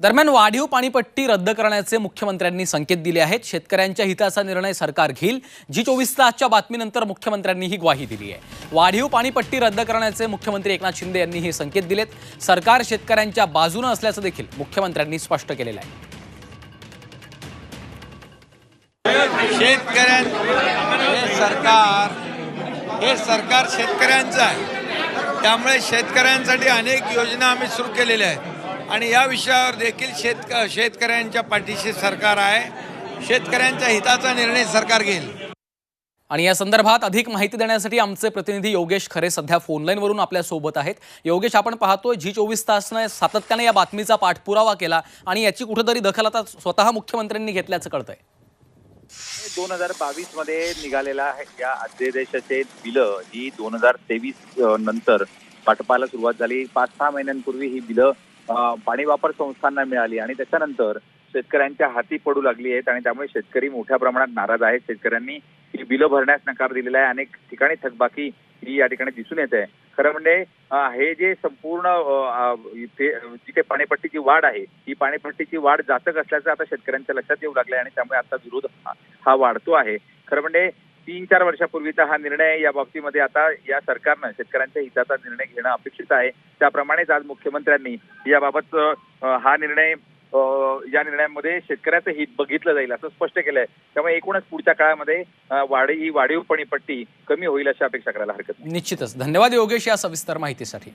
दरम्यान वाढीव पाणीपट्टी रद्द करण्याचे मुख्यमंत्र्यांनी संकेत दिले आहेत. शेतकऱ्यांच्या हिताचा निर्णय सरकार घेईल. जी चोवीस तासच्या बातमीनंतर मुख्यमंत्र्यांनी ही ग्वाही दिली आहे. वाढीव पाणीपट्टी रद्द करण्याचे मुख्यमंत्री एकनाथ शिंदे यांनी हे संकेत दिलेत. सरकार शेतकऱ्यांच्या बाजूनं असल्याचं देखील मुख्यमंत्र्यांनी स्पष्ट केलेलं आहे. शेतकऱ्यां सरकार हे सरकार शेतकऱ्यांचं आहे. त्यामुळे शेतकऱ्यांसाठी अनेक योजना आम्ही सुरू केलेल्या आहेत. आणि या विषयावर देखील शेतक शेतकऱ्यांच्या पाठीशी सरकार आहे. शेतकऱ्यांच्या हिताचा निर्णय सरकार घेईल. आणि या संदर्भात अधिक माहिती देण्यासाठी आमचे प्रतिनिधी योगेश खरे सध्या फोनलाईनवरून आपल्यासोबत आहेत. योगेश आपण पाहतोय जी चोवीस तासनं सातत्याने या बातमीचा पाठपुरावा केला आणि याची कुठेतरी दखल आता स्वतः मुख्यमंत्र्यांनी घेतल्याचं कळतंय. दोन हजार बावीसमध्ये निघालेला आहे. या अध्यादेशाचे बिलं ही दोन हजार तेवीस नंतर वाटपाला सुरुवात झाली. पाच सहा महिन्यांपूर्वी ही बिलं पाणी वापर संस्थांना मिळाली आणि त्याच्यानंतर शेतकऱ्यांच्या हाती पडू लागली आहेत आणि त्यामुळे शेतकरी मोठ्या प्रमाणात नाराज आहेत. शेतकऱ्यांनी ही बिलं भरण्यास नकार दिलेला आहे. अनेक ठिकाणी थकबाकी ही या ठिकाणी दिसून येत. आहे खरं म्हणजे हे जे संपूर्ण जिथे पाणीपट्टीची वाढ आहे ही पाणीपट्टीची वाढ जातक असल्याचं आता शेतकऱ्यांच्या लक्षात येऊ लागलंय आणि त्यामुळे आता विरोध हा- हा वाढतो आहे. खरं म्हणजे तीन चार वर्षापूर्वीचा हा निर्णय या बाबतीमध्ये आता या सरकारनं शेतकऱ्यांच्या हिताचा निर्णय घेणं अपेक्षित आहे. त्याप्रमाणेच आज मुख्यमंत्र्यांनी याबाबत हा निर्णय या निर्णयामध्ये शेतकऱ्याचं हित बघितलं जाईल असं स्पष्ट केलंय. त्यामुळे एकूणच पुढच्या काळामध्ये अ, वाढी ही वाढीव पणीपट्टी कमी होईल अशी अपेक्षा करायला हरकत नाही. निश्चितच. धन्यवाद योगेश या सविस्तर माहितीसाठी.